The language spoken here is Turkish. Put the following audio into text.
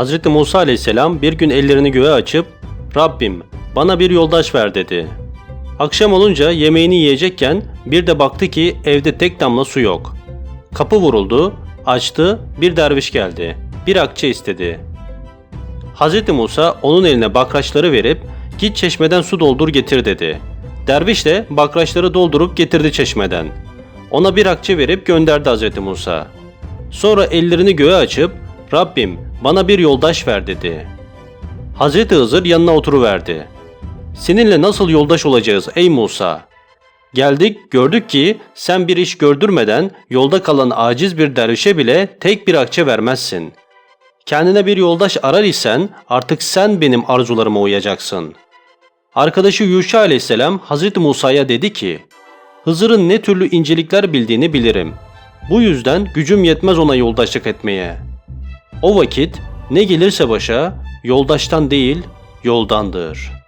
Hz. Musa aleyhisselam bir gün ellerini göğe açıp Rabbim bana bir yoldaş ver dedi. Akşam olunca yemeğini yiyecekken bir de baktı ki evde tek damla su yok. Kapı vuruldu, açtı, bir derviş geldi. Bir akçe istedi. Hz. Musa onun eline bakraçları verip git çeşmeden su doldur getir dedi. Derviş de bakraçları doldurup getirdi çeşmeden. Ona bir akçe verip gönderdi Hz. Musa. Sonra ellerini göğe açıp Rabbim bana bir yoldaş ver dedi. Hz. Hızır yanına oturuverdi. Seninle nasıl yoldaş olacağız ey Musa? Geldik gördük ki sen bir iş gördürmeden yolda kalan aciz bir dervişe bile tek bir akçe vermezsin. Kendine bir yoldaş arar isen artık sen benim arzularıma uyacaksın. Arkadaşı Yuşa aleyhisselam Hazreti Musa'ya dedi ki, Hızır'ın ne türlü incelikler bildiğini bilirim. Bu yüzden gücüm yetmez ona yoldaşlık etmeye. O vakit ne gelirse başa yoldaştan değil yoldandır.''